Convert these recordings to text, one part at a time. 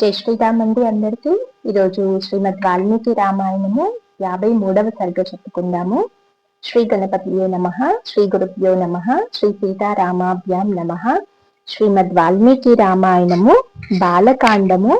జై శ్రీరామ్ అండి అందరికీ. ఈరోజు శ్రీమద్ వాల్మీకి రామాయణము యాభై మూడవ సరిగ్గా చెప్పుకుందాము. శ్రీ గణపతియో నమ శ్రీ గురుభ్యో నమ శ్రీ సీతారామాభ్యాం నమ. శ్రీమద్ వాల్మీకి రామాయణము బాలకాండము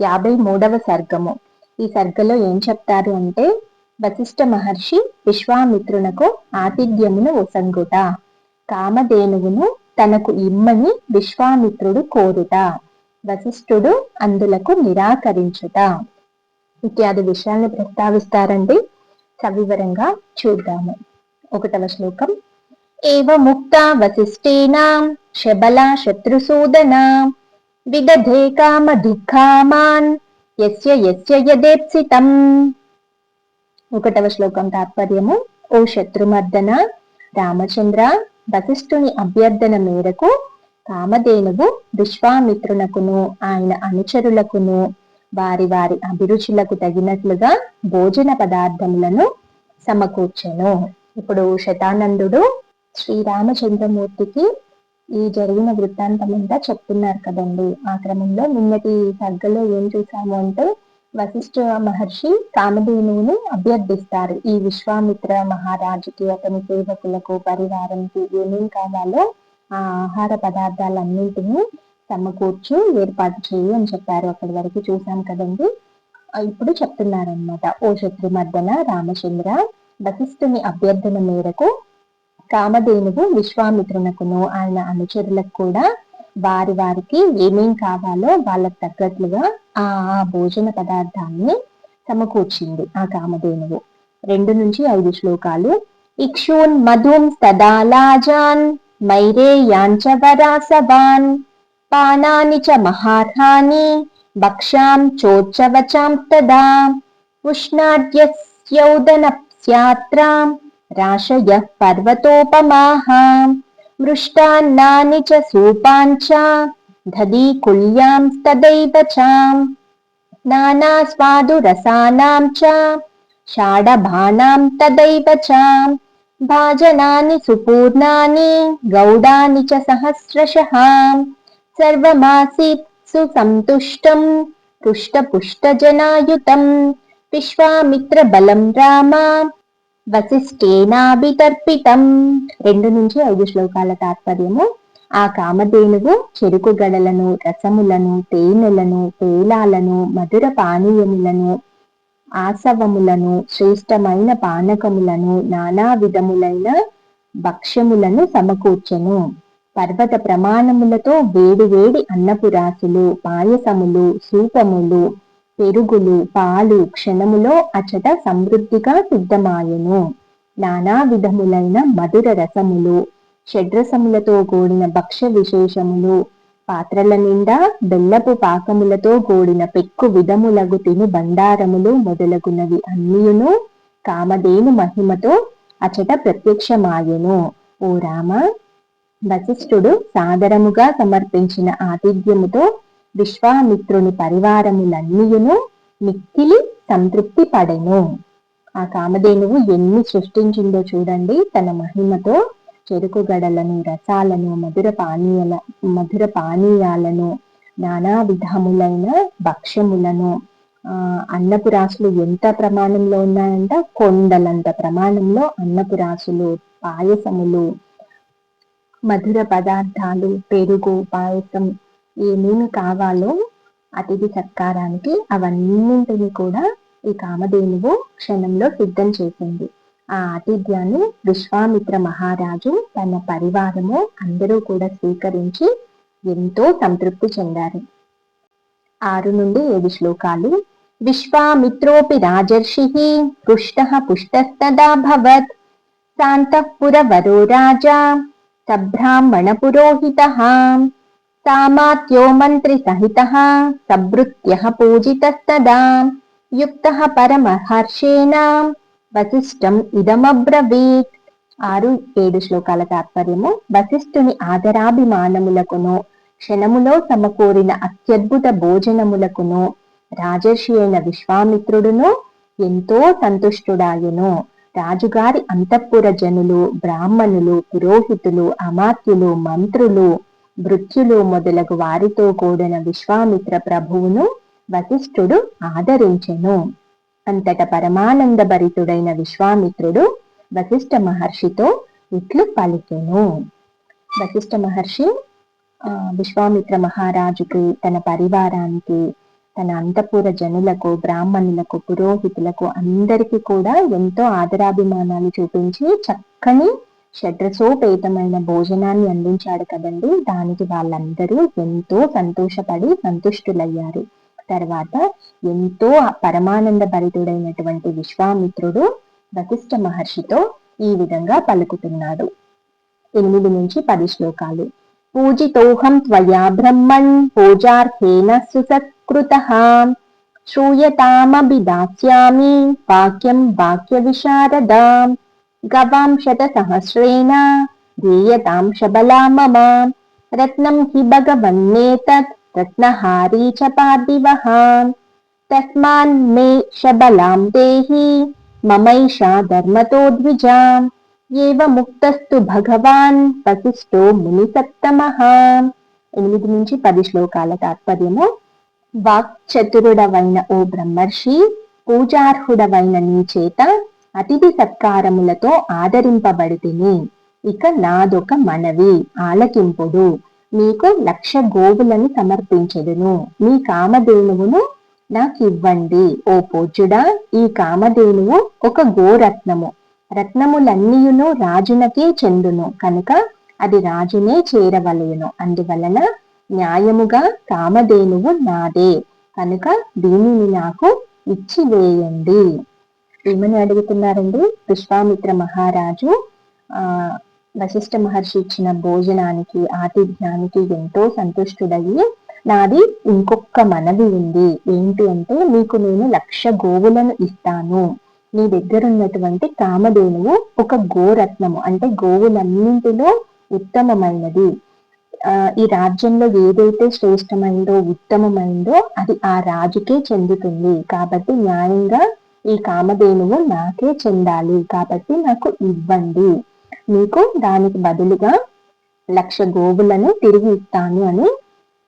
యాభై మూడవ సర్గము. ఈ సర్గలో ఏం చెప్తారు అంటే వశిష్ఠ మహర్షి విశ్వామిత్రునకు ఆతిథ్యమును ఒసంగుట కామధేనువును తనకు ఇమ్మని విశ్వామిత్రుడు కోరుట. వశిష్ఠుడు అందులకు నిరాకరించుట. ఇత్యాది విషయాలను ప్రస్తావిస్తారండి. సవివరంగా చూద్దాము. ఒకటవ శ్లోకం. ఏవ ముక్త వశిష్ఠేనా శబల శత్రుసూదన విదధే కామ దుఃఖామాన్ యస్య యస్య యదేప్సితం. ఒకటవ శ్లోకం తాత్పర్యము. ఓ శత్రుమర్దన రామచంద్ర వశిష్ఠుని అభ్యర్థన మేరకు కామధేనువు విశ్వామిత్రునకును ఆయన అనుచరులకును వారి వారి అభిరుచులకు తగినట్లుగా భోజన పదార్థములను సమకూర్చెను. ఇప్పుడు శతానందుడు శ్రీరామచంద్రమూర్తికి ఈ జరిగిన వృత్తాంతం అంతా చెప్తున్నారు కదండి. ఆ క్రమంలో నిన్నటి సగ్గలో ఏం చూసాము అంటే వశిష్ఠ మహర్షి కామధేనువుని అభ్యర్థిస్తారు. ఈ విశ్వామిత్ర మహారాజుకి అతని సేవకులకు పరివారంకి ఏమేం కావాలో ఆహార పదార్థాలన్నింటినీ సమకూర్చు ఏర్పాటు చేయి అని చెప్పారు. అక్కడి వరకు చూసాం కదండి. ఇప్పుడు చెప్తున్నారనమాట ఓ శత్రుమర్దన రామచంద్ర వశిష్ఠుని అభ్యర్థన మేరకు కామధేనువు విశ్వామిత్రునకును ఆయన అనుచరులకు కూడా వారి వారికి ఏమేం కావాలో వాళ్ళకు తగ్గట్లుగా ఆ భోజన పదార్థాన్ని సమకూర్చింది ఆ కామధేనువు. రెండు నుంచి ఐదు శ్లోకాలు. ఇక్షూన్ మధుం సదాలాజాన్ मैरेयाञ्च वरासवान् पानानि च महार्हानि भक्षां चोच्चवचां तदा उष्णाड्यस्यौदनस्यात्रां राशयः पर्वतोपमाः मृष्टान्नानि च सूपाञ्च दधीकुल्यां तदैव च नानास्वादुरसानां च षाडभानां तदैव च भाजनानि सुपूर्णानि गौडानि च सहस्रशः सर्वमासीत् सुसन्तुष्टम् पुष्टपुष्टजनायुतम् విశ్వామిత్రబలం రామ వశిష్ఠేనాభితర్పితం రెండు నుంచి ఐదు శ్లోకాల తాత్పర్యము ఆ కామధేనువు చెరుకు గడలను రసములను తేనెలను తేలాలను మధుర పానీయములను ఆసవములను శ్రేష్టమైన పానకములను నానా విధములైన భక్ష్యములను సమకూర్చెను. పర్వత ప్రమాణములతో వేడి వేడి అన్నపురాసులు పాయసములు సూపములు పెరుగులు పాలు క్షణములో అచట సమృద్ధిగా సిద్ధమాయెను. నానా విధములైన మధుర రసములు షడ్రసములతో కూడిన భక్ష్య విశేషములు పాత్రల నిండా బెల్లపు పాకములతో కూడిన పెక్కు విధములగు తిని బండారములు మొదలగునవి అన్నియును కామధేను మహిమతో అచట ప్రత్యక్షమాయెను. ఓ రామ వశిష్ఠుడు సాదరముగా సమర్పించిన ఆతిథ్యముతో విశ్వామిత్రుని పరివారములన్నీయును మిక్కిలి సంతృప్తి పడెను. ఆ కామధేనువు ఎన్ని సృష్టించిందో చూడండి. తన మహిమతో చెరుకు గడలను రసాలను మధుర పానీయాల మధుర పానీయాలను నానా విధములైన భక్ష్యములను ఆ అన్నపు రాసులు ఎంత ప్రమాణంలో ఉన్నాయంట? కొండలంత ప్రమాణంలో అన్నపు రాసులు పాయసములు మధుర పదార్థాలు పెరుగు పాయసం ఏమేమి కావాలో అతిథి సత్కారానికి అవన్నింటినీ కూడా ఈ కామధేనువు క్షణంలో సిద్ధం చేసింది. ఆ ఆతిథ్యాన్ని విశ్వామిత్ర మహారాజు తన పరివారము అందరూ కూడా స్వీకరించి ఎంతో సంతృప్తి చెందారు. ఆరు నుండి ఏడు శ్లోకాలు. విశ్వామిత్రోపి రాజర్షి పృష్ట పుష్టస్తదాభవత్ శాంతఃపురవరో రాజా. సబ్రాహ్మణ పురోహిత సామాత్యో మంత్రి సహిత సభృత్య పూజితస్తదా. యుక్త పరమహర్షేణ. వశిష్టం ఇదమబ్రవీత్. ఆరు ఏడు శ్లోకాల తాత్పర్యము. వశిష్ఠుని ఆదరాభిమానములకును క్షణములో సమకూరిన అత్యద్భుత భోజనములకును రాజర్షి అయిన విశ్వామిత్రుడును ఎంతో సంతుష్టుడాయను. రాజుగారి అంతఃపుర జనులు బ్రాహ్మణులు పురోహితులు అమాత్యులు మంత్రులు మృత్యులు మొదలగు వారితో కూడిన విశ్వామిత్ర ప్రభువును వశిష్ఠుడు ఆదరించెను. అంతట పరమానంద భరితుడైన విశ్వామిత్రుడు వశిష్ఠ మహర్షితో ఇట్లు పలికెను. వశిష్ఠ మహర్షి విశ్వామిత్ర మహారాజుకి తన పరివారానికి తన అంతఃపుర జనులకు బ్రాహ్మణులకు పురోహితులకు అందరికీ కూడా ఎంతో ఆదరాభిమానాలు చూపించి చక్కని షడ్రసోపేతమైన భోజనాన్ని అందించాడు కదండి. దానికి వాళ్ళందరూ ఎంతో సంతోషపడి సంతుష్టులయ్యారు. తర్వాత ఎంతో పరమానంద భరితుడైనటువంటి విశ్వామిత్రుడు వశిష్ట మహర్షితో ఈ విధంగా పలుకుతున్నాడు. ఎనిమిది నుంచి పది శ్లోకాలు. పూజితోహం త్వయా బ్రహ్మణ్ పూజార్థేన సుసత్కృత. శ్రూయతామభిదాస్యామి వాక్యం వాక్య విశారద గవాం శత సహస్రేణ దీయతాం శబలా మమ రత్నం హి భగవన్నేతత్. రత్నహారీ చ తస్మాన్ మే శబలాం దేహి మమైషా ధర్మతో ద్విజాం ఏవ ముక్తస్తు భగవాన్ వశిష్ఠో ముని సప్తమహ ఎనిమిది నుంచి పది శ్లోకాల తాత్పర్యము. వాక్చతురుడవైన ఓ బ్రహ్మర్షి పూజార్హుడవైన నీ చేత అతిథి సత్కారములతో ఆదరింపబడితిని. ఇక నాదొక మనవి ఆలకింపుడు. మీకు లక్ష గోవులను సమర్పించదును. మీ కామధేనువును నాకివ్వండి. ఓ పూజ్యుడా ఈ కామధేనువు ఒక గోరత్నము. రత్నములన్నీయును రాజునకే చెందును. కనుక అది రాజునే చేరవలయును అందువలన న్యాయముగా కామధేనువు నాదే. కనుక దీనిని నాకు ఇచ్చివేయండి. ఏమని అడుగుతున్నారండి? విశ్వామిత్ర మహారాజు ఆ వశిష్ఠ మహర్షి ఇచ్చిన భోజనానికి ఆతిథ్యానికి ఎంతో సంతుష్టుడయ్యి నాది ఇంకొక మనవి ఉంది. ఏంటి అంటే మీకు నేను లక్ష గోవులను ఇస్తాను. నీ దగ్గర ఉన్నటువంటి కామధేనువు ఒక గోరత్నము. అంటే గోవులన్నింటిలో ఉత్తమమైనది. ఆ ఈ రాజ్యంలో ఏదైతే శ్రేష్టమైందో ఉత్తమమైందో అది ఆ రాజుకే చెందుతుంది. కాబట్టి న్యాయంగా ఈ కామధేనువు నాకే చెందాలి. కాబట్టి నాకు ఇవ్వండి. మీకు దానికి బదులుగా లక్ష గోవులను తిరిగి ఇస్తాను అని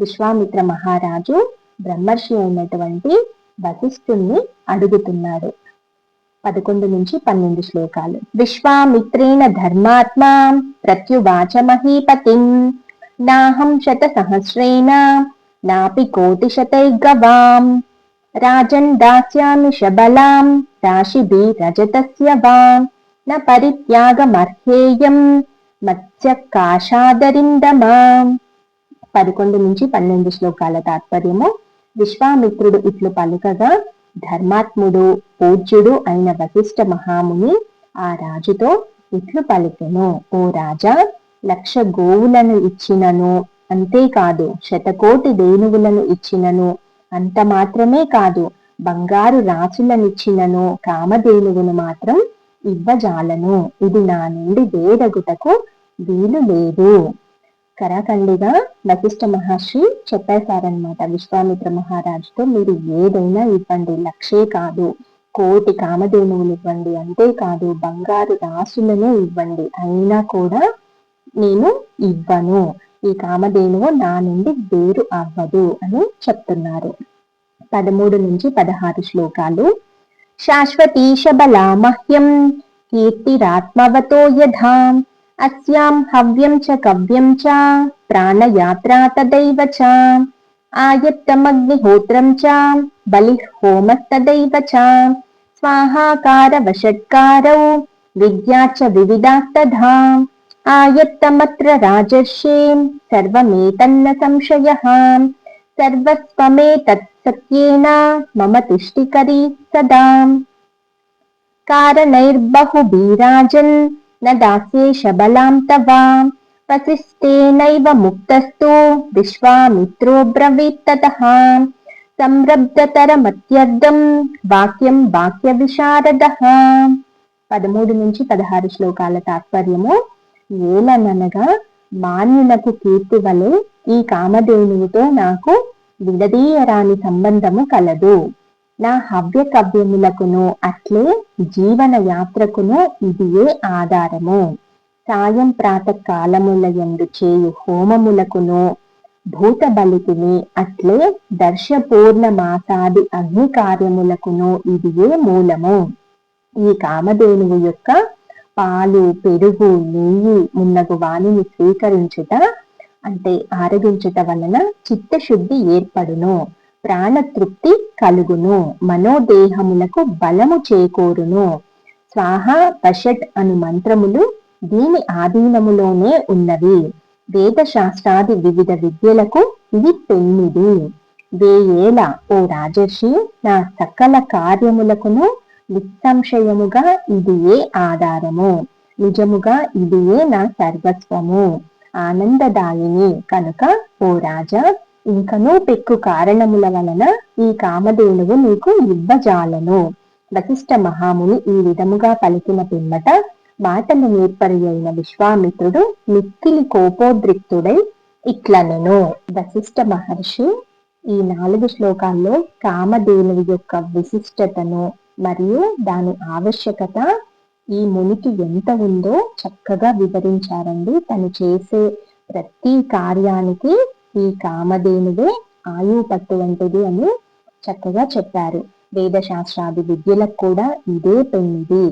విశ్వామిత్ర మహారాజు బ్రహ్మర్షి అయినటువంటి వశిష్ఠుణ్ణి అడుగుతున్నాడు. పదకొండు నుంచి పన్నెండు శ్లోకాలు. విశ్వామిత్రేణ ధర్మాత్మా ప్రత్యువాచ మహీపతిం నాహం శత సహస్రేణ నాపి కోటి శతైర్గవాం రాజన్ దాస్యామి శబలాం రాశిభి రజతస్య వాం. న పరిత్యాగమర్హేయం మత్స్య కాషాదరిందమా పదకొండు నుంచి పన్నెండు శ్లోకాల తాత్పర్యము. విశ్వామిత్రుడు ఇట్లు పలుకగా ధర్మాత్ముడు పూజ్యుడు అయిన వశిష్ఠ మహాముని ఆ రాజుతో ఇట్లు పలికెను. ఓ రాజా లక్ష గోవులను ఇచ్చినను. అంతేకాదు శతకోటి దేనువులను ఇచ్చినను. అంత మాత్రమే కాదు బంగారు రాసులనిచ్చినను. కామధేనువును మాత్రం ఇవ్వజాలను. ఇది నా నుండి వేడగుటకు వీలు లేదు. కరాఖండిగా వశిష్ఠ మహర్షి చెప్పేశారనమాట విశ్వామిత్ర మహారాజుతో మీరు ఏదైనా ఇవ్వండి లక్షే కాదు. కోటి కామధేనువులు ఇవ్వండి అంతేకాదు బంగారు రాసులను ఇవ్వండి. అయినా కూడా నేను ఇవ్వను. ఈ కామధేనువు నా నుండి వేరు అవ్వదు అని చెప్తున్నారు. పదమూడు నుంచి పదహారు శ్లోకాలు शाश्वतीशबला मह्यं कीर्तिरात्मवतो यथा अस्यां हव्यं च कव्यं च प्राणयात्रा तदैव च आयत्तमग्निहोत्रं च बलिहोमस्तदैव च स्वाहाकारवषट्कारौ विद्या च विविधास्तधा आयत्तमत्र राजर्षे सर्वमेतन्न संशयः सर्वस्वमेतत् సత్యేన మమ తిష్టికరీ సదా కారణైర్బహుబీరాజన్ న దాసే శబలాం తవాం వసిష్ఠేనైవ ముక్తస్తు విశ్వామిత్రో బ్రవీత్తత సంరబ్ధతరమత్యర్థం వాక్యం వాక్య విశారద పదమూడు నుంచి పదహారు శ్లోకాల తాత్పర్యము ఏలననగా మాన్యునకు కీర్తి వలె ఈ కామధేనువుతో నాకు విడదీయరాని సంబంధము కలదు. నా హవ్య కవ్యములకును అట్లే జీవన యాత్రకును ఇదియే ఆధారము? సాయం ప్రాత కాలముల ఎందు చేయు హోమములకును భూత బలికిని అట్లే దర్శపూర్ణ మాసాది అగ్ని కార్యములకును ఇదియే మూలము? ఈ కామధేనువు యొక్క పాలు పెరుగు నెయ్యి మున్నగు వాణిని స్వీకరించుట అంటే ఆరగించుట వలన చిత్తశుద్ధి ఏర్పడును. ప్రాణతృప్తి కలుగును. మనోదేహములకు బలము చేకూరును. స్వాహ పషట్ అను మంత్రములు దీని ఆధీనములోనే ఉన్నవి. వేద శాస్త్రాది వివిధ విద్యలకు ఇది పెన్నిది. వేయేల ఓ రాజర్షి నా సకల కార్యములకును నిస్సంశయముగా ఇదియే ఆధారము. నిజముగా ఇదియే నా సర్వస్వము. ఆనందదాయిని. కనుక ఓ రాజా ఇంకనూ పెక్కు కారణముల వలన ఈ కామధేనువు నీకు ఇవ్వజాలను. వశిష్ఠ మహాముని ఈ విధముగా పలికిన పిమ్మట మాటలు నేర్పరి అయిన విశ్వామిత్రుడు మిక్కిలి కోపోద్రిక్తుడై ఇట్లనెను. వశిష్ఠ మహర్షి ఈ నాలుగు శ్లోకాల్లో కామధేనువు యొక్క విశిష్టతను మరియు దాని ఆవశ్యకత ఈ మునికి ఎంత ఉందో చక్కగా వివరించారండి. తను చేసే ప్రతి కార్యానికి ఈ కామధేనువే ఆయు పట్టు వంటిది అని చక్కగా చెప్పారు. వేదశాస్త్రాది విద్యలకు కూడా ఇదే పెన్నిది.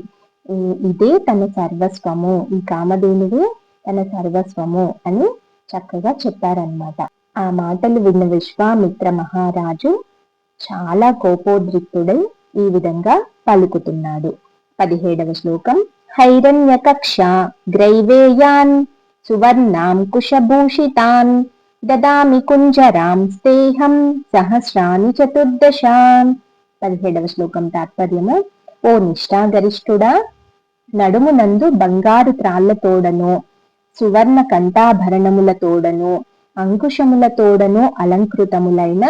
ఇదే తన సర్వస్వము. ఈ కామధేనువే తన సర్వస్వము అని చక్కగా చెప్పారనమాట ఆ మాటలు విన్న విశ్వామిత్ర మహారాజు చాలా కోపోద్రిక్తుడై ఈ విధంగా పలుకుతున్నాడు. పదిహేడవ శ్లోకం. హైరణ్యకక్ష గ్రైవేయాన్ సువర్ణాం కుశభూషితాన్ దదామి కుంజరాం స్నేహం సహస్రాని చతుర్దశాన్ పదిహేడవ శ్లోకం తాత్పర్యము. ఓ నిష్ఠాగరిష్ఠుడా నడుమునందు బంగారు త్రాళ్ళతోడను సువర్ణ కంఠాభరణములతోడను అంకుశములతోడను అలంకృతములైన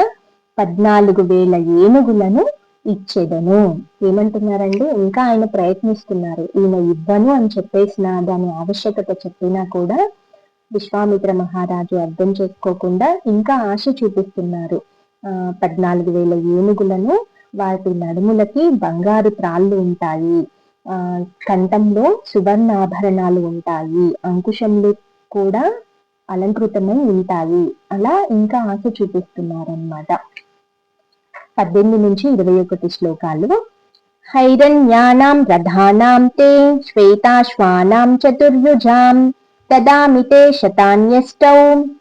పద్నాలుగు వేల ఏనుగులను ఇచ్చేదను. ఏమంటున్నారండి ఇంకా ఆయన ప్రయత్నిస్తున్నారు. ఈయన ఇవ్వను అని చెప్పేసిన దాని ఆవశ్యకత చెప్పినా కూడా విశ్వామిత్ర మహారాజు అర్థం చేసుకోకుండా ఇంకా ఆశ చూపిస్తున్నారు. ఆ పద్నాలుగు వేల ఏనుగులను వాటి నడుములకి బంగారు త్రాళ్ళు ఉంటాయి. ఆ కంఠంలో సువర్ణాభరణాలు ఉంటాయి. అంకుశములు కూడా అలంకృతమై ఉంటాయి. అలా ఇంకా ఆశ చూపిస్తున్నారనమాట పద్దెనిమిది నుంచి ఇరవై ఒకటి శ్లోకాలు. హైరణ్యానాం రథానాం తే శ్వేతాశ్వానాం చతుర్యుజాం దదామి తే శతాన్యష్టౌ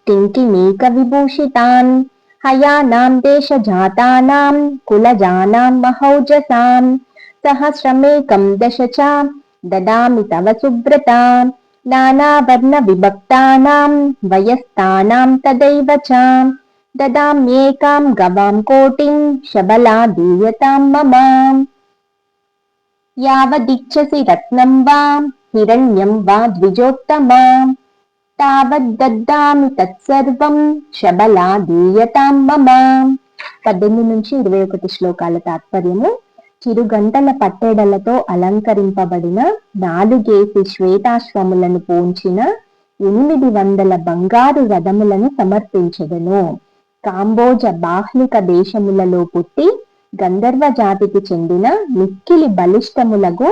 టింకిమీక విభూషితాన్ హయానాం దేశజాతానాం కులజానాం మహౌజసాం సహస్రమేకం దశ చ దదామి తవ సుబ్రత నానావర్ణ విభక్తానాం వయస్థానాం తదైవ చ దదామ్యేకాం గవాం కోటిం శబలా దీయతాం మమ యావదిచ్చసి రత్నం వా హిరణ్యం వా ద్విజోత్తమా తావద్దామి తత్సర్వం శబలా దీయతాం మమ పద్దెనిమిది నుంచి ఇరవై ఒకటి శ్లోకాల తాత్పర్యము చిరుగంటల పట్టెడలతో అలంకరింపబడిన నాలుగేసి శ్వేతాశ్వములను పోంచిన ఎనిమిది వందల బంగారు రథములను సమర్పించదను. కాంబోజ బాహ్లిక దేశములలో పుట్టి గంధర్వ జాతికి చెందిన మిక్కిలి బలిష్టములకు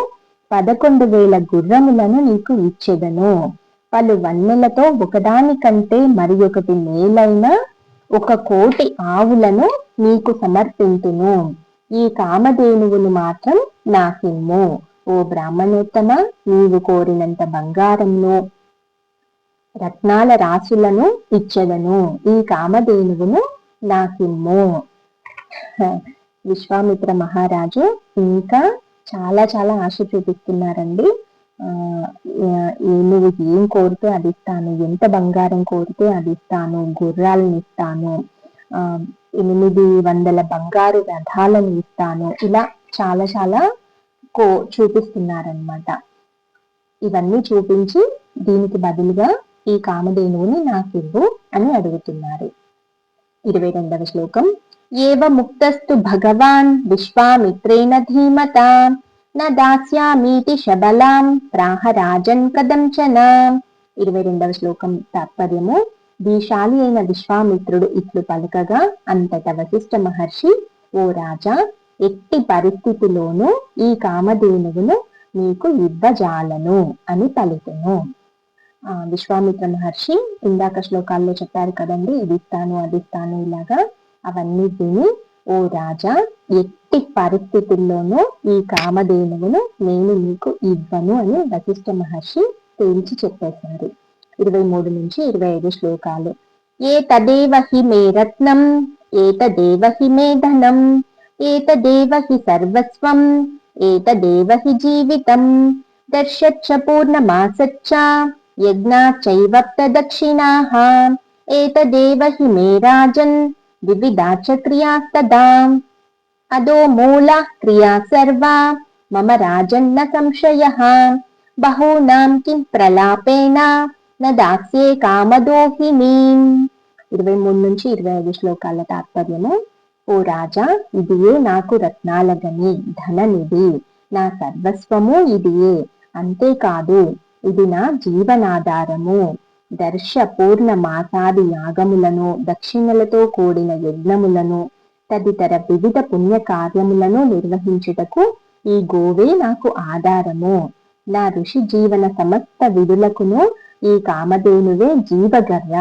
పదకొండు వేల గుర్రములను నీకు ఇచ్చెదను. పలు వన్నెలతో ఒకదానికంటే మరి ఒకటి మేలైన ఒక కోటి ఆవులను నీకు సమర్పింతును. ఈ కామధేనువును మాత్రం నాకిమ్ము. ఓ బ్రాహ్మణోత్తమ నీవు కోరినంత బంగారంను రత్నాల రాసులను ఇచ్చదను. ఈ కామధేనువును నాకిమ్ము. విశ్వామిత్ర మహారాజు ఇంకా చాలా చాలా ఆశ చూపిస్తున్నారండి. నువ్వు ఏం కోరితే అది ఇస్తాను. ఎంత బంగారం కోరితే అది ఇస్తాను. గుర్రాలను ఇస్తాను. ఎనిమిది వందల బంగారు రథాలను ఇస్తాను. ఇలా చాలా చాలా కో చూపిస్తున్నారనమాట ఇవన్నీ చూపించి దీనికి బదులుగా ఈ కామధేనువుని నాకివ్వు అని అడుగుతున్నారు. ఇరవై రెండవ శ్లోకం. ఏవ ముక్తస్తు భగవాన్ విశ్వామిత్రేణ ధీమత న దాస్యామీతి శబలాం ప్రాహరాజన్ కదంచన ఇరవై రెండవ శ్లోకం. తాత్పర్యము దీశాలి అయిన విశ్వామిత్రుడు ఇట్లు పలకగా అంతట వశిష్ఠ మహర్షి ఓ రాజా ఎట్టి పరిస్థితిలోనూ ఈ కామధేనువును నీకు ఇవ్వజాలను అని పలుకును. విశ్వామిత్ర మహర్షి ఇందాక శ్లోకాల్లో చెప్పారు కదండి ఇది ఇస్తాను అది ఇస్తాను ఇలాగా అవన్నీ విని ఓ రాజా ఎట్టి పరిస్థితుల్లోనూ ఈ కామధేనువును నేను నీకు ఇవ్వను అని వశిష్ఠ మహర్షి తేల్చి చెప్పేశారు. ఇరవై మూడు నుంచి ఇరవై ఐదు శ్లోకాలు. ఏ తదేవ హి మే రత్నం ఏతదేవ హి మే ధనం ఏతదేవ హి సర్వస్వం ఏతదేవ హి జీవితం దర్శచ్చ పూర్ణమాసచ్చ యజ్ఞాచైవ ప్రదక్షిణాః. ఏతదేవ హి మే రాజన్ వివిధా చ క్రియాస్తదా అదో మూల క్రియా సర్వా మమ రాజన్న సంశయः. బహూనాం కిం ప్రలాపేన న దాస్యే కామదోహినీం ఇరవై మూడు నుంచి ఇరవై ఐదు శ్లోకాల తాత్పర్యము. ఓ రాజా ఇదియే నాకు రత్నాల గని ధననిధి నా సర్వస్వము ఇదియే అంతేకాదు ఇది నా జీవనాధారము. దర్శ పూర్ణ మాసాది యాగములను దక్షిణలతో కూడిన యజ్ఞములను తదితర వివిధ పుణ్య కార్యములను నిర్వహించుటకు ఈ గోవే నాకు ఆధారము. నా ఋషి జీవన సమస్త విధులకును ఈ కామధేనువే జీవగర్ర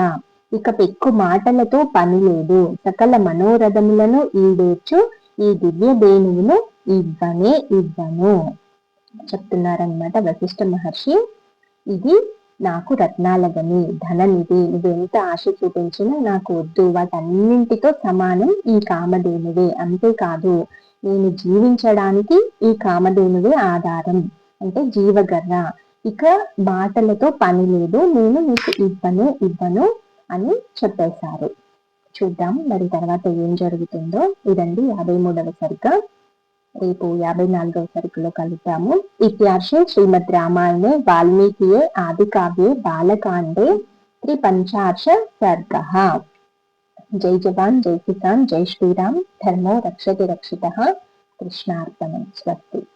ఇక పెక్కు మాటలతో పని లేదు. సకల మనోరథములను ఈడేర్చు ఈ దివ్యదేనువును ఇవ్వనే ఇవ్వను. చెప్తున్నారనమాట వశిష్ఠ మహర్షి. ఇది నాకు రత్నాలగని ధననిధి నువ్వు ఎంత ఆశ చూపించినా నాకు వద్దు. వాటన్నింటితో సమానం ఈ కామధేనువే. అంతేకాదు నేను జీవించడానికి ఈ కామధేనువే ఆధారం. అంటే జీవగర్ర. ఇక మాటలతో పని లేదు. నేను నీకు ఇవ్వను ఇవ్వను అని చెప్పేశారు. చూద్దాం మరి తర్వాత ఏం జరుగుతుందో. ఇదండి యాభై మూడవ సరిగ్గా రేపు యాభై నాలుగవ సరుకులో కలుద్దాము. ఇత్యార్షే శ్రీమద్ రామాయణే వాల్మీకియే ఆది కావ్యే బాలకాండే త్రిపంచార్ష సర్గ. జై జవాన్ జై కిసాన్ జై శ్రీరామ్. ధర్మో రక్షతి రక్షిత. కృష్ణార్పణం స్వస్తి.